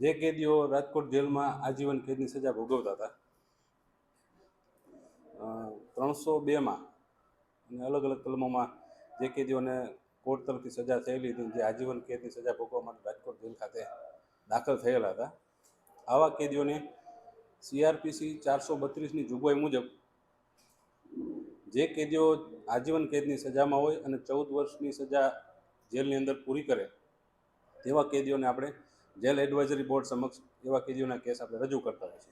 જે કેદીઓ રાજકોટ જેલમાં આજીવન કેદની સજા ભોગવતા હતા ત્રણસો બેમાં અને અલગ અલગ કલમોમાં જે કેદીઓને કોર્ટ તરફથી સજા થયેલી હતી, જે આજીવન કેદની સજા ભોગવવા માટે રાજકોટ જેલ ખાતે દાખલ થયેલા હતા. આવા કેદીઓને સીઆરપીસી ચારસો બત્રીસની જોગવાઈ મુજબ જે કેદીઓ આજીવન કેદની સજામાં હોય અને ચૌદ વર્ષની સજા જેલની અંદર પૂરી કરે, તેવા કેદીઓને આપણે જેલ એડવાઇઝરી બોર્ડ સમક્ષ એવા કેદીઓના કેસ આપણે રજૂ કરતા હોય છે.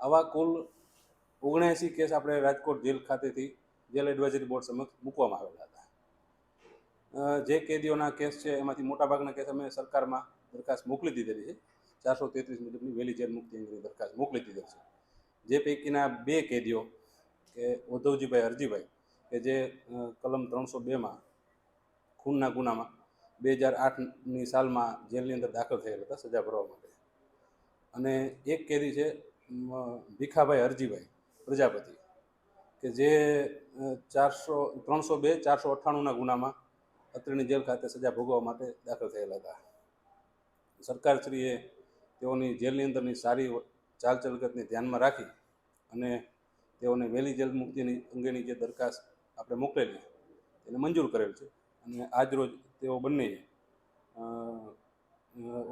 આવા કુલ ઓગણએંસી કેસ આપણે રાજકોટ જેલ ખાતેથી જેલ એડવાઇઝરી બોર્ડ સમક્ષ મૂકવામાં આવેલા હતા. જે કેદીઓના કેસ છે, એમાંથી મોટાભાગના કેસ અમે સરકારમાં દરખાસ્ત મોકલી દીધેલી છે. ચારસો તેત્રીસ મુજબની વહેલી જેલ મુક્તિ અંગેની દરખાસ્ત મોકલી દીધેલી છે. જે પૈકીના બે કેદીઓ કે ઉદ્ધવજીભાઈ અરજીભાઈ કે જે કલમ ત્રણસો બેમાં, ખૂનના ગુનામાં બે હજાર આઠની સાલમાં જેલની અંદર દાખલ થયેલા હતા સજા ભરવા માટે. અને એક કેદી છે ભીખાભાઈ હરજીભાઈ, પ્રજાપતિ, કે જે ચારસો, ત્રણસો બે, ચારસો અઠ્ઠાણુંના ગુનામાં અત્રેની જેલ ખાતે સજા ભોગવવા માટે દાખલ થયેલા હતા. સરકારશ્રીએ તેઓની જેલની અંદરની સારી ચાલચલગતને ધ્યાનમાં રાખી અને તેઓને વહેલી જેલ મુક્તિની અંગેની જે દરખાસ્ત આપણે મોકલેલી તેને મંજૂર કરેલ છે. અને આજરોજ તેઓ બંને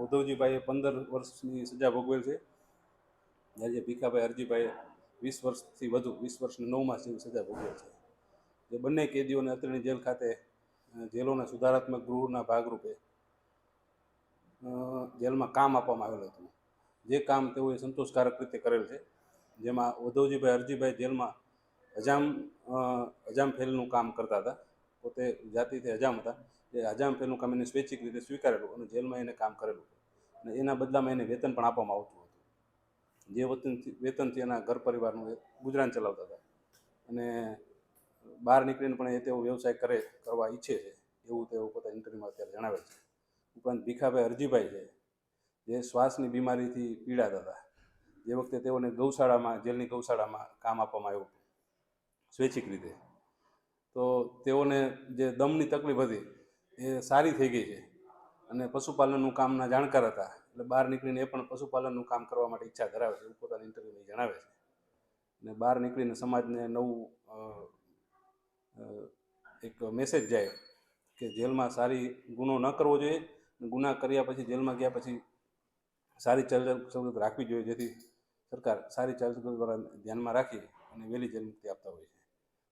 ઉદ્ધવજીભાઈએ પંદર વર્ષની સજા ભોગવેલ છે. જ્યારે ભીખાભાઈ અરજીભાઈએ વીસ વર્ષથી વધુ, વીસ વર્ષની નવ માસ જેવી સજા ભોગવેલ છે. જે બંને કેદીઓને અત્રેની જેલ ખાતે જેલોના સુધારાત્મક ગૃહના ભાગરૂપે જેલમાં કામ આપવામાં આવેલું હતું. જે કામ તેઓએ સંતોષકારક રીતે કરેલ છે. જેમાં ઉદ્ધવજીભાઈ અરજીભાઈ જેલમાં અજામ હજામ ફેલનું કામ કરતા હતા. પોતે જાતિથી હજામ હતા. એ હજામ પેલું કામ એને સ્વૈચ્છિક રીતે સ્વીકારેલું અને જેલમાં એને કામ કરેલું અને એના બદલામાં એને વેતન પણ આપવામાં આવતું હતું. જે વતનથી વેતનથી એના ઘર પરિવારનું ગુજરાન ચલાવતા હતા. અને બહાર નીકળીને પણ એ તેઓ વ્યવસાય કરે, કરવા ઈચ્છે છે. એવું તેઓ પોતા ઇન્ટરવ્યુમાં અત્યારે જણાવે છે. ઉપરાંત ભીખાભાઈ અરજીભાઈ છે, જે શ્વાસની બીમારીથી પીડાતા હતા. જે વખતે તેઓને ગૌશાળામાં, જેલની ગૌશાળામાં કામ આપવામાં આવ્યું સ્વૈચ્છિક રીતે. તો તેઓને જે દમની તકલીફ હતી, એ સારી થઈ ગઈ છે. અને પશુપાલનનું કામના જાણકાર હતા. એટલે બહાર નીકળીને એ પણ પશુપાલનનું કામ કરવા માટે ઈચ્છા ધરાવે છે. એવું પોતાના ઇન્ટરવ્યુમાં જણાવે છે. અને બહાર નીકળીને સમાજને નવું એક મેસેજ જાય કે જેલમાં સારી ગુનો ન કરવો જોઈએ. ગુના કર્યા પછી જેલમાં ગયા પછી સારી ચાલ સવલત રાખવી જોઈએ. જેથી સરકાર સારી ચાલ સવલત ધ્યાનમાં રાખી અને વહેલી જેલ આપતા હોય છે.